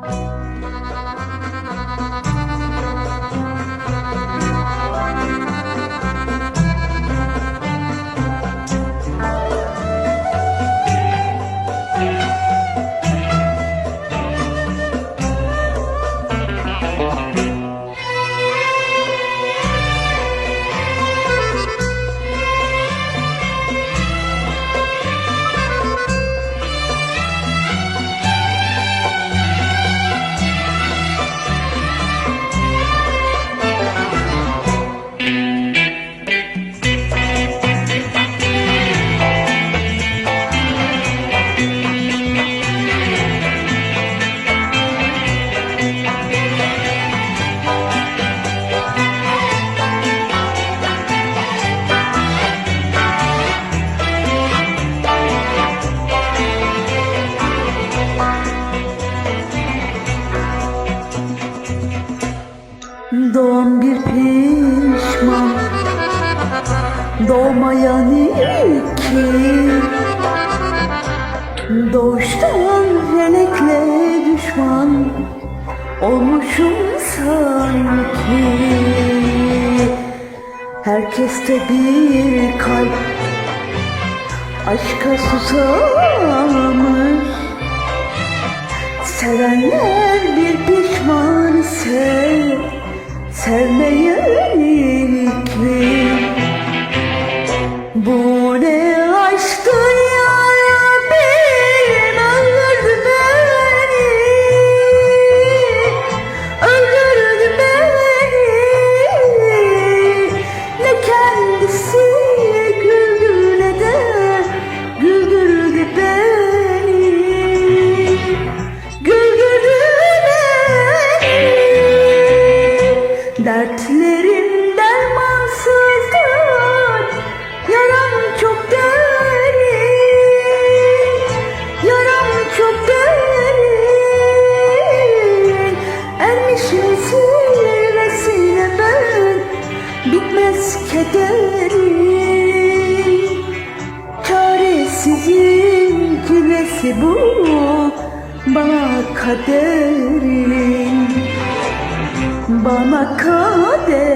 Bye. Doğmayan iki Doğuştan melekle düşman Olmuşum sanki. Herkeste bir kalp Aşka susamış. Sevenler bir pişman ise Sevmeyen iki Bu ne aşktır ya Rabbim Öldürdü beni? Öldürdü beni. Ne kendisi güldü ne de Güldürdü beni. Güldürdü beni. Dertlerim Bitmez kederim Çaresizim cilvesi bu Bana kaderin. Bana kaderin